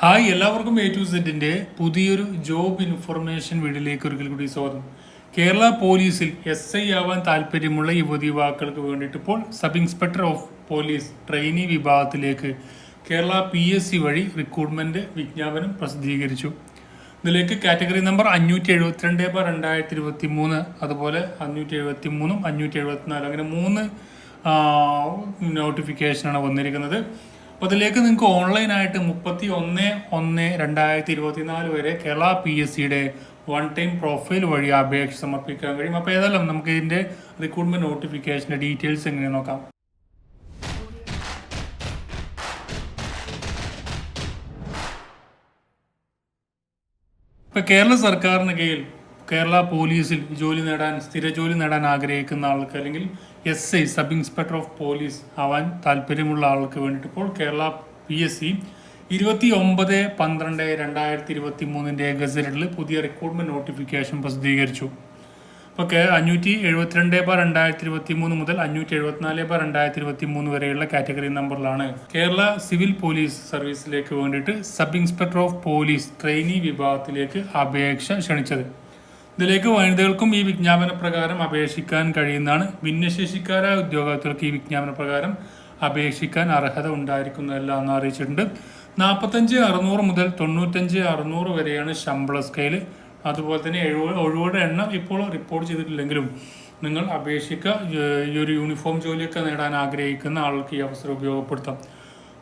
Hi എല്ലാവർക്കും A to സെറ്റിന്റെ പുതിയൊരു ജോബ് ഇൻഫർമേഷൻ വീഡിയോയിലേക്ക് ഒരിക്കൽ കൂടി സ്വാഗതം. കേരള പോലീസിൽ എസ് ഐ ആവാൻ താല്പര്യമുള്ള യുവതി യുവാക്കൾക്ക് വേണ്ടിയിട്ട് ഇപ്പോൾ sub inspector of police trainee വിഭാഗത്തിലേക്ക് കേരള പി എസ് സി വഴി റിക്രൂട്ട്മെന്റ് വിജ്ഞാപനം പ്രസിദ്ധീകരിച്ചു. ഇതിലേക്ക് കാറ്റഗറി നമ്പർ അഞ്ഞൂറ്റി എഴുപത്തിരണ്ട് ബാർ രണ്ടായിരത്തി ഇരുപത്തി മൂന്ന് അതുപോലെ അഞ്ഞൂറ്റി എഴുപത്തി മൂന്നും അഞ്ഞൂറ്റി എഴുപത്തിനാല് അങ്ങനെ മൂന്ന് നോട്ടിഫിക്കേഷനാണ് വന്നിരിക്കുന്നത്. അപ്പോൾ അതിലേക്ക് നിങ്ങൾക്ക് ഓൺലൈനായിട്ട് മുപ്പത്തി ഒന്ന് ഒന്ന് രണ്ടായിരത്തി ഇരുപത്തിനാല് വരെ കേരള പി എസ് സിയുടെ വൺ ടൈം പ്രൊഫൈൽ വഴി അപേക്ഷ സമർപ്പിക്കാൻ കഴിയും. അപ്പോൾ ഏതായാലും നമുക്ക് ഇതിന്റെ റിക്രൂട്ട്മെന്റ് നോട്ടിഫിക്കേഷന്റെ ഡീറ്റെയിൽസ് എങ്ങനെ നോക്കാം. ഇപ്പൊ കേരള സർക്കാരിന് കീഴിൽ കേരള പോലീസിൽ ജോലി നേടാൻ സ്ഥിര ജോലി നേടാൻ ആഗ്രഹിക്കുന്ന ആൾക്ക് അല്ലെങ്കിൽ S I sub inspector of police ആവാൻ താല്പര്യമുള്ള ആൾക്ക് വേണ്ടിയിട്ട് ഇപ്പോൾ കേരള പി എസ് സി ഇരുപത്തി ഒമ്പത് പന്ത്രണ്ട് രണ്ടായിരത്തി ഇരുപത്തി മൂന്നിന്റെ ഗസറ്റിൽ പുതിയ റിക്രൂട്ട്മെന്റ് നോട്ടിഫിക്കേഷൻ പ്രസിദ്ധീകരിച്ചു. ഇപ്പോൾ കേ അഞ്ഞൂറ്റി എഴുപത്തിരണ്ട് ബാർ രണ്ടായിരത്തി ഇരുപത്തി മൂന്ന് മുതൽ അഞ്ഞൂറ്റി എഴുപത്തിനാല് ബാർ രണ്ടായിരത്തി ഇരുപത്തി മൂന്ന് വരെയുള്ള കാറ്റഗറി നമ്പറിലാണ് കേരള സിവിൽ പോലീസ് സർവീസിലേക്ക് വേണ്ടിയിട്ട് sub inspector of police trainee വിഭാഗത്തിലേക്ക് അപേക്ഷ ക്ഷണിച്ചത്. ഇതിലേക്ക് വനിതകൾക്കും ഈ വിജ്ഞാപന പ്രകാരം അപേക്ഷിക്കാൻ കഴിയുന്നതാണ്. ഭിന്നശേഷിക്കാരായ ഉദ്യോഗാർത്ഥികൾക്ക് ഈ വിജ്ഞാപന പ്രകാരം അപേക്ഷിക്കാൻ അർഹത ഉണ്ടായിരിക്കുന്നതല്ല എന്ന് അറിയിച്ചിട്ടുണ്ട്. നാൽപ്പത്തഞ്ച് അറുന്നൂറ് മുതൽ തൊണ്ണൂറ്റഞ്ച് അറുന്നൂറ് വരെയാണ് ശമ്പള സ്കെയിൽ അതുപോലെ തന്നെ എഴുപ ഒഴിവുകളുടെ എണ്ണം ഇപ്പോൾ റിപ്പോർട്ട് ചെയ്തിട്ടില്ലെങ്കിലും നിങ്ങൾ അപേക്ഷിക്കുക ഈ ഒരു യൂണിഫോം ജോലിയൊക്കെ നേടാൻ ആഗ്രഹിക്കുന്ന ആൾക്ക് ഈ അവസരം ഉപയോഗപ്പെടുത്താം.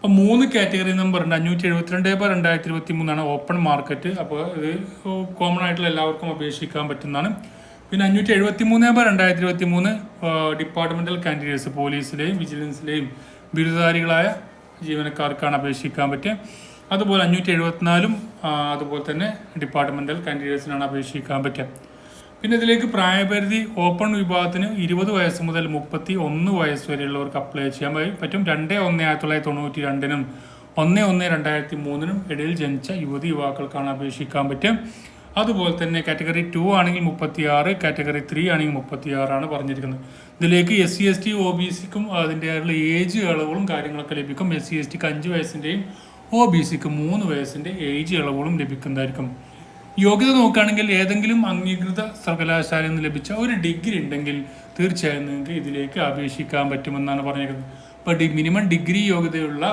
അപ്പോൾ മൂന്ന് കാറ്റഗറി നമ്പർ ഉണ്ട്. അഞ്ഞൂറ്റി എഴുപത്തിരണ്ട് ബാർ രണ്ടായിരത്തി ഇരുപത്തി മൂന്നാണ് ഓപ്പൺ മാർക്കറ്റ് അപ്പോൾ ഇത് കോമൺ ആയിട്ടുള്ള എല്ലാവർക്കും അപേക്ഷിക്കാൻ പറ്റുന്നതാണ്. പിന്നെ അഞ്ഞൂറ്റി എഴുപത്തി മൂന്ന് ബാർ രണ്ടായിരത്തി ഇരുപത്തി മൂന്ന് ഡിപ്പാർട്ട്മെന്റൽ കാൻഡിഡേറ്റ്സ് പോലീസിലെയും വിജിലൻസിലെയും ബിരുദധാരികളായ ജീവനക്കാർക്കാണ് അപേക്ഷിക്കാൻ പറ്റുക അതുപോലെ അഞ്ഞൂറ്റി എഴുപത്തിനാലും അതുപോലെ തന്നെ ഡിപ്പാർട്ട്മെന്റൽ കാൻഡിഡേറ്റ്സിനാണ് അപേക്ഷിക്കാൻ പറ്റുക പിന്നെ ഇതിലേക്ക് പ്രായപരിധി ഓപ്പൺ വിഭാഗത്തിന് ഇരുപത് വയസ്സ് മുതൽ മുപ്പത്തി ഒന്ന് വയസ്സ് വരെയുള്ളവർക്ക് അപ്ലൈ ചെയ്യാൻ പറ്റും. രണ്ട് ഒന്ന് ആയിരത്തി തൊള്ളായിരത്തി തൊണ്ണൂറ്റി രണ്ടിനും ഒന്ന് ഒന്ന് രണ്ടായിരത്തി മൂന്നിനും ഇടയിൽ ജനിച്ച യുവതി യുവാക്കൾക്കാണ് അപേക്ഷിക്കാൻ പറ്റും. അതുപോലെ തന്നെ കാറ്റഗറി ടു ആണെങ്കിൽ മുപ്പത്തി ആറ് കാറ്റഗറി ത്രീ ആണെങ്കിൽ മുപ്പത്തി ആറാണ് പറഞ്ഞിരിക്കുന്നത്. ഇതിലേക്ക് S C S T O B സിക്കും അതിന്റെതായുള്ള ഏജ് ഇളവുകളും കാര്യങ്ങളൊക്കെ ലഭിക്കും. എസ് സി എസ് ടിക്ക് അഞ്ച് വയസ്സിന്റെയും ഒ ബി സിക്ക് മൂന്ന് വയസ്സിന്റെ ഏജ് ഇളവുകളും ലഭിക്കുന്നതായിരിക്കും. യോഗ്യത നോക്കുകയാണെങ്കിൽ ഏതെങ്കിലും അംഗീകൃത സർവകലാശാലയിൽ നിന്ന് ലഭിച്ച ഒരു ഡിഗ്രി ഉണ്ടെങ്കിൽ തീർച്ചയായും നിങ്ങൾക്ക് ഇതിലേക്ക് അപേക്ഷിക്കാൻ പറ്റുമെന്നാണ് പറഞ്ഞിരിക്കുന്നത്. അപ്പോൾ ഡി മിനിമം ഡിഗ്രി യോഗ്യതയുള്ള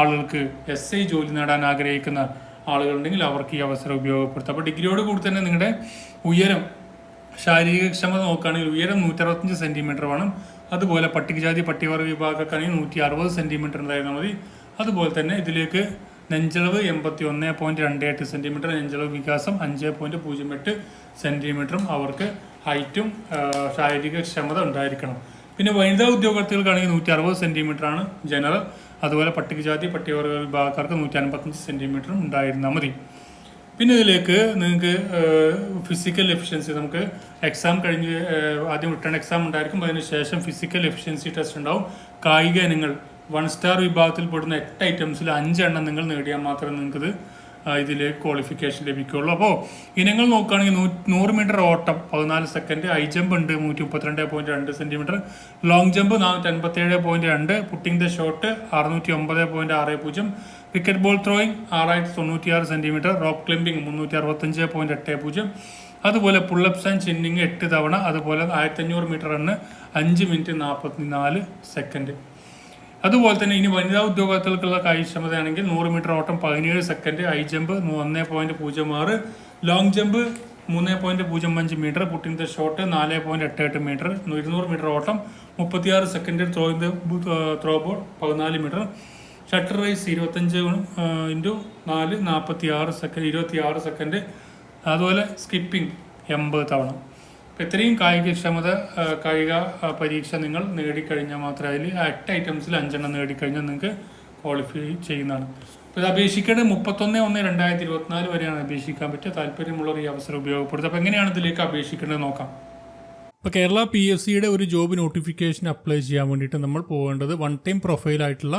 ആളുകൾക്ക് എസ് ഐ ജോലി നേടാൻ ആഗ്രഹിക്കുന്ന ആളുകളുണ്ടെങ്കിൽ അവർക്ക് ഈ അവസരം ഉപയോഗപ്പെടുത്താം. അപ്പോൾ ഡിഗ്രിയോട് കൂടി തന്നെ നിങ്ങളുടെ ഉയരം ശാരീരിക ക്ഷമത നോക്കുകയാണെങ്കിൽ ഉയരം നൂറ്ററുപത്തഞ്ച് സെന്റിമീറ്റർ വേണം. അതുപോലെ പട്ടികജാതി പട്ടികവർഗ വിഭാഗക്കാണെങ്കിൽ നൂറ്റി അറുപത് സെന്റിമീറ്റർ ഉണ്ടായിരുന്നാൽ മതി. അതുപോലെ തന്നെ ഇതിലേക്ക് നെഞ്ചളവ് എൺപത്തി ഒന്ന് പോയിന്റ് രണ്ട് എട്ട് സെന്റിമീറ്റർ നെഞ്ചളവ് വികാസം അഞ്ച് പോയിന്റ് പൂജ്യം എട്ട് സെന്റിമീറ്ററും അവർക്ക് ഹൈറ്റും ശാരീരിക ക്ഷമത ഉണ്ടായിരിക്കണം. പിന്നെ വനിതാ ഉദ്യോഗാർത്ഥികൾക്കാണെങ്കിൽ നൂറ്റി അറുപത് സെന്റിമീറ്റർ ആണ് ജനറൽ അതുപോലെ പട്ടികജാതി പട്ടികവർഗ വിഭാഗക്കാർക്ക് നൂറ്റി അൻപത്തഞ്ച് സെന്റിമീറ്ററും ഉണ്ടായിരുന്നാൽ മതി. പിന്നെ ഇതിലേക്ക് നിങ്ങൾക്ക് ഫിസിക്കൽ എഫിഷ്യൻസി നമുക്ക് എക്സാം കഴിഞ്ഞ് ആദ്യം റിട്ടേൺ എക്സാം ഉണ്ടായിരിക്കും. അതിനുശേഷം ഫിസിക്കൽ എഫിഷ്യൻസി ടെസ്റ്റ് ഉണ്ടാവും. കായിക ഇനങ്ങൾ വൺ സ്റ്റാർ വിഭാഗത്തിൽ പെടുന്ന എട്ട് ഐറ്റംസിൽ അഞ്ചെണ്ണം നിങ്ങൾ നേടിയാൽ മാത്രമേ നിങ്ങൾക്കിത് ഇതിൽ ക്വാളിഫിക്കേഷൻ ലഭിക്കുകയുള്ളൂ. അപ്പോൾ ഇനങ്ങൾ നോക്കുകയാണെങ്കിൽ നൂ നൂറ് മീറ്റർ ഓട്ടം പതിനാല് സെക്കൻഡ് ഹൈ ജമ്പ് ഉണ്ട് നൂറ്റി മുപ്പത്തിരണ്ട് പോയിന്റ് രണ്ട് സെന്റിമീറ്റർ ലോങ് ജമ്പ് നാനൂറ്റി അൻപത്തി ഏഴ് പോയിന്റ് രണ്ട് പുട്ടിംഗ് ദ ഷോട്ട് അറുന്നൂറ്റി ഒമ്പത് പോയിന്റ് ആറ് പൂജ്യം. വിക്കറ്റ് ബോൾ ത്രോയിങ് ആറായിരത്തി തൊണ്ണൂറ്റിയാറ് സെന്റിമീറ്റർ റോപ്പ് ക്ലൈമ്പിംഗ് മുന്നൂറ്റി അറുപത്തഞ്ച് പോയിന്റ് എട്ട് പൂജ്യം. അതുപോലെ പുള്ളപ്സ് ആൻഡ് ചിന്നിങ് എട്ട് തവണ അതുപോലെ ആയിരത്തി അഞ്ഞൂറ് മീറ്റർ റണ്ണ് അഞ്ച് മിനിറ്റ് നാൽപ്പത്തി നാല് സെക്കൻഡ് അതുപോലെ തന്നെ ഇനി വനിതാ ഉദ്യോഗാർത്ഥികൾക്കുള്ള കാര്യക്ഷമതയാണെങ്കിൽ നൂറ് മീറ്റർ ഓട്ടം പതിനേഴ് സെക്കൻഡ് ഹൈ ജമ്പ് ഒന്ന് പോയിന്റ് പൂജ്യം ആറ് ലോങ് ജമ്പ് മൂന്ന് പോയിന്റ് പൂജ്യം അഞ്ച് മീറ്റർ പുട്ടിംഗ് ദ ഷോട്ട് നാല് പോയിന്റ് എട്ട് എട്ട് മീറ്റർ ഇരുന്നൂറ് മീറ്റർ ഓട്ടം മുപ്പത്തിയാറ് second throw the throw ball പതിനാല് മീറ്റർ ഷട്ടർ റൈസ് ഇരുപത്തഞ്ച് ഇന്റു നാല് നാൽപ്പത്തി ആറ് സെക്കൻഡ് ഇരുപത്തി ആറ് സെക്കൻഡ് അതുപോലെ സ്കിപ്പിംഗ് എൺപത് തവണ. അപ്പോൾ ഇത്രയും കായികക്ഷമത കായിക പരീക്ഷ നിങ്ങൾ നേടിക്കഴിഞ്ഞാൽ മാത്രമേ അതിൽ എട്ട് ഐറ്റംസിൽ അഞ്ചെണ്ണം നേടിക്കഴിഞ്ഞാൽ നിങ്ങൾക്ക് ക്വാളിഫൈ ചെയ്യുന്നതാണ്. അപ്പോൾ ഇത് അപേക്ഷിക്കേണ്ടത് മുപ്പത്തൊന്ന് ഒന്ന് രണ്ടായിരത്തി ഇരുപത്തിനാല് വരെയാണ് അപേക്ഷിക്കാൻ പറ്റുക താല്പര്യമുള്ളവർ ഈ അവസരം ഉപയോഗപ്പെടുത്തുക. അപ്പോൾ എങ്ങനെയാണ് ഇതിലേക്ക് അപേക്ഷിക്കേണ്ടത് നോക്കാം. ഇപ്പോൾ കേരള പി എസ് സിയുടെ ഒരു ജോബ് നോട്ടിഫിക്കേഷൻ അപ്ലൈ ചെയ്യാൻ വേണ്ടിയിട്ട് നമ്മൾ പോകേണ്ടത് വൺ ടൈം പ്രൊഫൈലായിട്ടുള്ള